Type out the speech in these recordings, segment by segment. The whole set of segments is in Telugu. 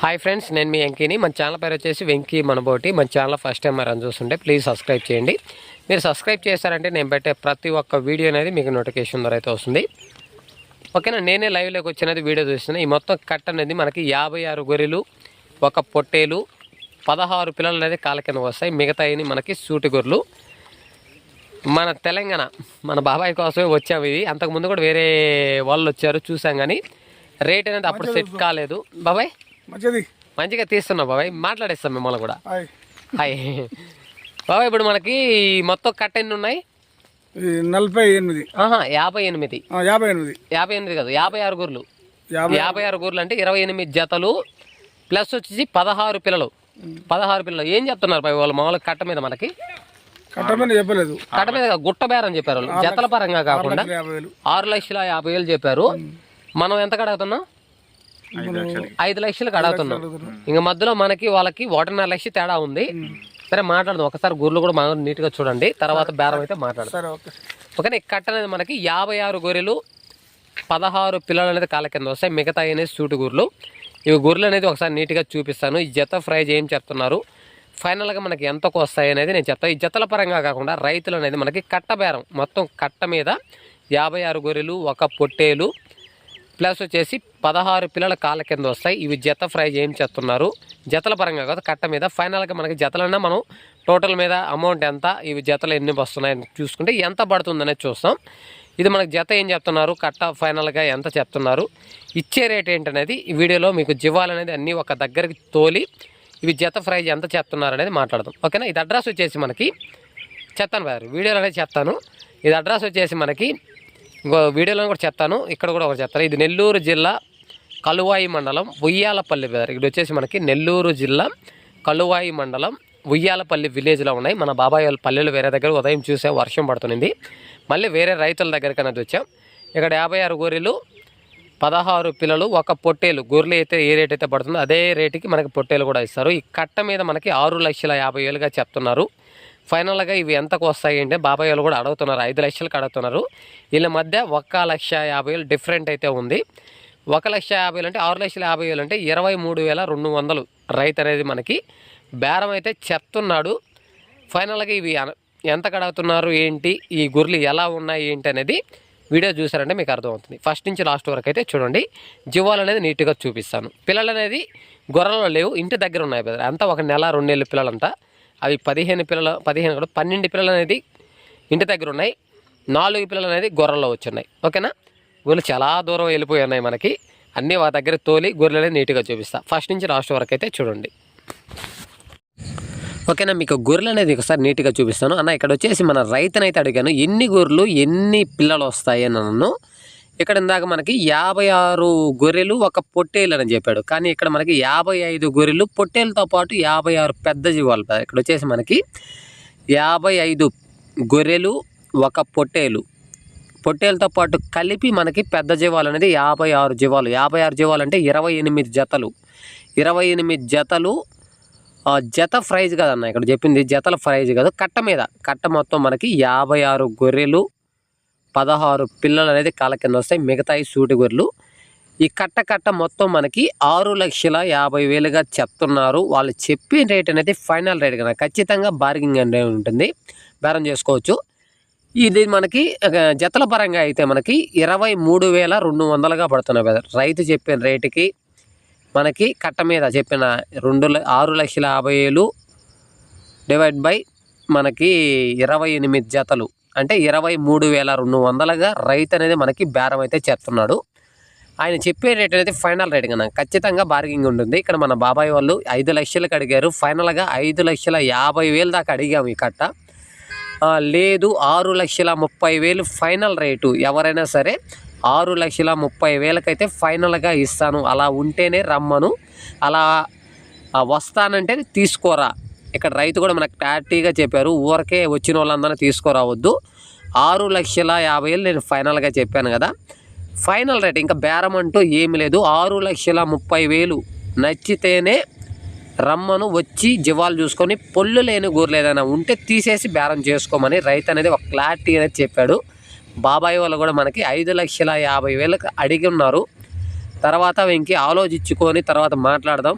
హాయ్ ఫ్రెండ్స్ నేను మీ వెంకీని. మన ఛానల్ పేరు వచ్చేసి వెంకీ మనబోటి. మన ఛానల్ ఫస్ట్ టైం మరి అని చూస్తుంటే ప్లీజ్ సబ్స్క్రైబ్ చేయండి. మీరు సబ్స్క్రైబ్ చేశారంటే నేను పెట్టే ప్రతి ఒక్క వీడియో అనేది మీకు నోటిఫికేషన్ ద్వారా అయితే వస్తుంది. ఓకేనా? నేనే లైవ్లోకి వచ్చినది వీడియో చూస్తున్నా. ఈ మొత్తం కట్ అనేది మనకి యాభై ఆరు గొర్రెలు ఒక పొట్టేలు పదహారు పిల్లలు అనేది కాల కింద వస్తాయి. మిగతాయి మనకి సూటి గొర్రెలు. మన తెలంగాణ మన బాబాయ్ కోసమే వచ్చాము ఇది. అంతకుముందు కూడా వేరే వాళ్ళు వచ్చారు చూసాం కానీ రేట్ అనేది అప్పుడు సెట్ కాలేదు. బాబాయ్? మంచిది. మంచిగా తీస్తున్నాం బాబాయ్. మాట్లాడేస్తాం మిమ్మల్ని కూడా. హాయ్. బాబాయ్ ఇప్పుడు మనకి మొత్తం కట్ట ఎన్ని ఉన్నాయి? నలభై ఎనిమిది. యాభై ఎనిమిది. యాభై ఎనిమిది. యాభై ఎనిమిది కాదు యాభై ఆరు గొర్రెలు యాభై ఆరు. గొర్రెలు అంటే ఇరవై ఎనిమిది జతలు ప్లస్ వచ్చేసి పదహారు పిల్లలు. పదహారు పిల్లలు. ఏం చెప్తున్నారు బాయ్ వాళ్ళు మామూలుగా కట్ట మీద మనకి? కట్టమని చెప్పలేదు. కట్ట మీద గుట్ట బేరం చెప్పారు వాళ్ళు. జతల పరంగా కాకుండా ఆరు లక్షల యాభై వేలు. చెప్పారు. మనం ఎంత కడుగుతున్నాం? ఐదు లక్షలకు. అడుగుతున్నాం. ఇంకా మధ్యలో మనకి వాళ్ళకి ఒకటిన్నర లక్ష తేడా ఉంది. సరే మాట్లాడదాం. ఒకసారి గొర్రెలు కూడా మనం నీట్గా చూడండి. తర్వాత బేరం అయితే మాట్లాడదాం. సరే ఓకే. కట్ట అనేది మనకి యాభై ఆరు గొర్రెలు పదహారు పిల్లలు అనేది కాళ్ళ కింద వస్తాయి. మిగతా అనేది సూటి గొర్రెలు. ఇవి గొర్రెలు అనేది ఒకసారి నీట్గా చూపిస్తాను. ఈ జత ప్రైజ్ ఏం చెప్తున్నారు ఫైనల్గా మనకి ఎంతకు వస్తాయి అనేది నేను చెప్తాను ఈ జతల పరంగా కాకుండా రైతులు అనేది మనకి కట్ట బేరం. మొత్తం కట్ట మీద యాభై ఆరు గొర్రెలు ఒక పొట్టేలు ప్లస్ వచ్చేసి పదహారు పిల్లల కాళ్ళ కింద వస్తాయి. ఇవి జత ఫ్రై ఏం చేస్తున్నారు? జతల పరంగా కాదు కట్ట మీద. ఫైనల్గా మనకి జతలన్నా మనం టోటల్ మీద అమౌంట్ ఎంత ఇవి జతలు ఎన్ని వస్తున్నాయని చూసుకుంటే ఎంత పడుతుందనేది చూస్తాం. ఇది మనకు జత ఏం చెప్తున్నారు? కట్ట ఫైనల్గా ఎంత చెప్తున్నారు? ఇచ్చే రేట్ ఏంటనేది ఈ వీడియోలో మీకు జివ్వాలు అనేది అన్నీ ఒక దగ్గరికి తోలి ఇవి జత ప్రైజ్ ఎంత చెప్తున్నారు అనేది మాట్లాడదాం. ఓకేనా? ఇది అడ్రస్ వచ్చేసి మనకి చెప్తాను గారు వీడియోలో అనేది చెప్తాను. ఇది అడ్రస్ వచ్చేసి మనకి ఇంకో వీడియోలో కూడా చెప్తాను. ఇక్కడ కూడా ఒకటి చెప్తాను. ఇది నెల్లూరు జిల్లా కలువాయి మండలం ఉయ్యాలపల్లి బ్రదర్. ఇక్కడ వచ్చేసి మనకి నెల్లూరు జిల్లా కలువాయి మండలం ఉయ్యాలపల్లి విలేజ్లో ఉన్నాయి. మన బాబాయ్ వాళ్ళ పల్లెలు వేరే దగ్గర ఉదయం చూసే వర్షం పడుతుంది మళ్ళీ వేరే రైతుల దగ్గరికి అనేది వచ్చాం. ఇక్కడ యాభై ఆరు గొర్రెలు పదహారు పిల్లలు ఒక పొట్టేలు. గొర్రెలు అయితే ఏ రేట్ అయితే పడుతుందో అదే రేటుకి మనకి పొట్టేలు కూడా ఇస్తారు. ఈ కట్ట మీద మనకి ఆరు లక్షల యాభై వేలుగా చెప్తున్నారు. ఫైనల్గా ఇవి ఎంతకు వస్తాయి అంటే బాబాయ్ వాళ్ళు కూడా అడుగుతున్నారు ఐదు లక్షలకు అడుగుతున్నారు. వీళ్ళ మధ్య ఒక లక్ష యాభై వేలు డిఫరెంట్ అయితే ఉంది. ఒక లక్ష యాభై వేలు అంటే ఆరు లక్షల యాభై వేలు అంటే ఇరవై మూడు వేల రెండు వందలు రైతు అనేది మనకి బేరం అయితే చెప్తున్నాడు. ఫైనల్గా ఇవి ఎంత కడుగుతున్నారు ఏంటి ఈ గొర్రెలు ఎలా ఉన్నాయి ఏంటి అనేది వీడియో చూసారంటే మీకు అర్థమవుతుంది. ఫస్ట్ నుంచి లాస్ట్ వరకు అయితే చూడండి. జీవాలు అనేది నీట్గా చూపిస్తాను. పిల్లలు అనేది గొర్రెలు లేవు ఇంటి దగ్గర ఉన్నాయి అంతా ఒక నెల రెండు నెలల పిల్లలంతా అవి పదిహేను పిల్లలు పదిహేను కూడా పన్నెండు పిల్లలు అనేది ఇంటి దగ్గర ఉన్నాయి. నాలుగు పిల్లలు అనేది గొర్రెల్లో వచ్చున్నాయి. ఓకేనా? గొర్రెలు చాలా దూరం వెళ్ళిపోయి ఉన్నాయి మనకి. అన్నీ వా దగ్గర తోలి గొర్రెలనే నీట్గా చూపిస్తా. ఫస్ట్ నుంచి లాస్ట్ వరకు అయితే చూడండి. ఓకేనా? మీకు గొర్రెలు అనేది ఒకసారి నీట్గా చూపిస్తాను. అన్న ఇక్కడ వచ్చేసి మన రైతునైతే అడిగాను ఎన్ని గొర్రెలు ఎన్ని పిల్లలు వస్తాయి అని నన్ను ఇక్కడ ఇందాక మనకి యాభై ఆరు గొర్రెలు ఒక పొట్టేలు అని చెప్పాడు. కానీ ఇక్కడ మనకి యాభై ఐదు గొర్రెలు పొట్టేలతో పాటు యాభై ఆరు పెద్ద జీవాలు. ఇక్కడ వచ్చేసి మనకి యాభై ఐదు గొర్రెలు ఒక పొట్టేలు. పొట్టేలతో పాటు కలిపి మనకి పెద్ద జీవాలు అనేది యాభై ఆరు జీవాలు. యాభై ఆరు జీవాలు అంటే ఇరవై ఎనిమిది జతలు. ఇరవై ఎనిమిది జతలు ఆ, జత ప్రైజ్ కదన్న ఇక్కడ చెప్పింది జతల ప్రైజ్ కాదు కట్ట మీద. కట్ట మొత్తం మనకి యాభై ఆరు గొర్రెలు పదహారు పిల్లలు అనేది కాళ్ళ కింద వస్తాయి. మిగతాయి సూటి గొర్రెలు. ఈ కట్ట కట్ట మొత్తం మనకి ఆరు లక్షల యాభై వేలుగా చెప్తున్నారు. వాళ్ళు చెప్పిన రేట్ అనేది ఫైనల్ రేట్ కదా ఖచ్చితంగా బార్గింగ్ అనేది ఉంటుంది. బేరం చేసుకోవచ్చు. ఇది మనకి జతల పరంగా అయితే మనకి ఇరవై మూడు వేల రెండు వందలుగా పడుతున్నాయి రైతు చెప్పిన రేటుకి మనకి కట్ట మీద చెప్పిన రెండు ల- ఆరు లక్షల యాభై వేలు డివైడ్ బై మనకి ఇరవై ఎనిమిది జతలు. అంటే ఇరవై మూడు వేల రెండు వందలుగా రైతు అనేది మనకి బేరం అయితే చేస్తున్నాడు. ఆయన చెప్పే రేట్ అనేది ఫైనల్ రేట్ కన్నా ఖచ్చితంగా బార్గింగ్ ఉంటుంది. ఇక్కడ మన బాబాయ్ వాళ్ళు ఐదు లక్షలకు అడిగారు. ఫైనల్గా ఐదు లక్షల యాభై వేలు దాకా అడిగాము ఈ కట్ట. లేదు ఆరు లక్షల ముప్పై వేలు ఫైనల్ రేటు. ఎవరైనా సరే ఆరు లక్షల ముప్పై వేలకైతే ఫైనల్గా ఇస్తాను. అలా ఉంటేనే రమ్మను. అలా వస్తానంటే తీసుకోరా. ఇక్కడ రైతు కూడా మనకు క్లారిటీగా చెప్పారు ఊరికే వచ్చిన వాళ్ళందరినీ తీసుకురావద్దు. ఆరు లక్షల యాభై వేలు నేను ఫైనల్గా చెప్పాను కదా. ఫైనల్ రేట్ ఇంకా బేరం అంటూ ఏమి లేదు. ఆరు లక్షల ముప్పై వేలు నచ్చితేనే రమ్మను వచ్చి జీవాలు చూసుకొని పొల్లు లేని గూర్లు ఉంటే తీసేసి బేరం చేసుకోమని రైతు అనేది ఒక క్లారిటీ అనేది చెప్పాడు. బాబాయ్ వాళ్ళు కూడా మనకి ఐదు లక్షల యాభై వేలకు అడిగి ఉన్నారు. తర్వాత ఇంకే ఆలోచించుకొని తర్వాత మాట్లాడదాం.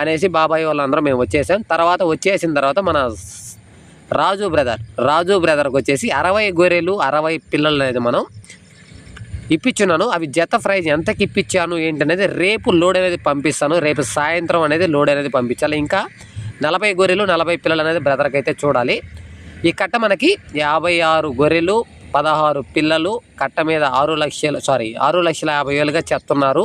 అనేసి బాబాయ్ వాళ్ళందరం మేము వచ్చేసాం. తర్వాత వచ్చేసిన తర్వాత మన రాజు బ్రదర్ రాజు బ్రదర్కి వచ్చేసి అరవై గొర్రెలు అరవై పిల్లలు అనేది మనం ఇప్పించున్నాను. అవి జత ప్రైజ్ ఎంతకి ఇప్పించాను ఏంటనేది రేపు లోడ్ అనేది పంపిస్తాను. రేపు సాయంత్రం అనేది లోడ్ అనేది పంపించాలి. ఇంకా నలభై గొర్రెలు నలభై పిల్లలు అనేది బ్రదర్కి అయితే చూడాలి. ఈ కట్ట మనకి యాభై ఆరు గొర్రెలు పదహారు పిల్లలు కట్ట మీద ఆరు లక్షలు సారీ ఆరు లక్షల యాభై వేలుగా చెప్తున్నారు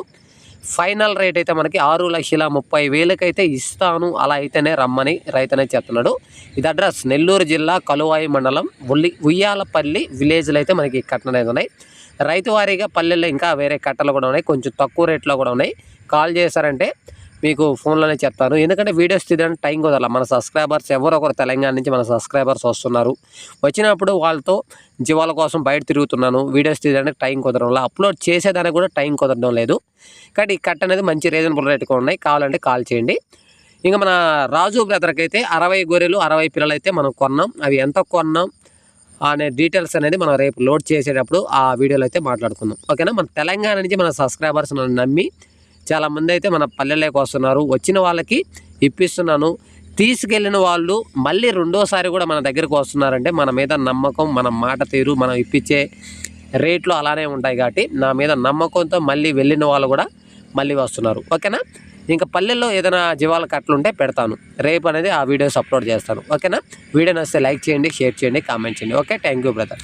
ఫైనల్ రేట్ అయితే మనకి ఆరు లక్షల ముప్పై వేలకైతే ఇస్తాను. అలా అయితేనే రమ్మని రైతనే చెప్తున్నాడు. ఇది అడ్రస్ నెల్లూరు జిల్లా కలువాయి మండలం ఉల్లి ఉయ్యాలపల్లి విలేజ్లో అయితే మనకి ఈ కట్టలు అనేది ఉన్నాయి. రైతు వారీగా పల్లెల్లో ఇంకా వేరే కట్టలు కూడా ఉన్నాయి. కొంచెం తక్కువ రేట్లో కూడా ఉన్నాయి. కాల్ చేశారంటే మీకు ఫోన్లోనే చెప్తాను ఎందుకంటే వీడియోస్ తీయడానికి టైం కుదరల. మన సబ్స్క్రైబర్స్ ఎవరో ఒకరు తెలంగాణ నుంచి మన సబ్స్క్రైబర్స్ వస్తున్నారు. వచ్చినప్పుడు వాళ్ళతో జీవాల కోసం బయట తిరుగుతున్నాను. వీడియోస్ తీయడానికి టైం కుదరడం అప్లోడ్ చేసేదానికి కూడా టైం కుదరడం లేదు. కానీ ఈ కట్ అనేది మంచి రీజనబుల్ రేట్గా ఉన్నాయి. కావాలంటే కాల్ చేయండి. ఇంకా మన రాజు బ్రదర్కి అయితే అరవై గొర్రెలు అరవై పిల్లలు అయితే మనం కొన్నాం. అవి ఎంత కొన్నాం అనే డీటెయిల్స్ అనేది మనం రేపు లోడ్ చేసేటప్పుడు ఆ వీడియోలో అయితే మాట్లాడుకుందాం. ఓకేనా? మన తెలంగాణ నుంచి మన సబ్స్క్రైబర్స్ నన్ను నమ్మి చాలామంది అయితే మన పల్లెలోకి వస్తున్నారు. వచ్చిన వాళ్ళకి ఇప్పిస్తున్నాను. తీసుకెళ్ళిన వాళ్ళు మళ్ళీ రెండోసారి కూడా మన దగ్గరికి వస్తున్నారంటే మన మీద నమ్మకం మన మాట తీరు మనం ఇప్పించే రేట్లు అలానే ఉంటాయి కాబట్టి నా మీద నమ్మకంతో మళ్ళీ వెళ్ళిన వాళ్ళు కూడా మళ్ళీ వస్తున్నారు. ఓకేనా? ఇంకా పల్లెల్లో ఏదైనా జీవాల కట్టలు ఉంటే పెడతాను. రేపు అనేది ఆ వీడియోస్ అప్లోడ్ చేస్తాను. ఓకేనా? వీడియో నచ్చితే లైక్ చేయండి షేర్ చేయండి కామెంట్ చేయండి. ఓకే? Thank you brother.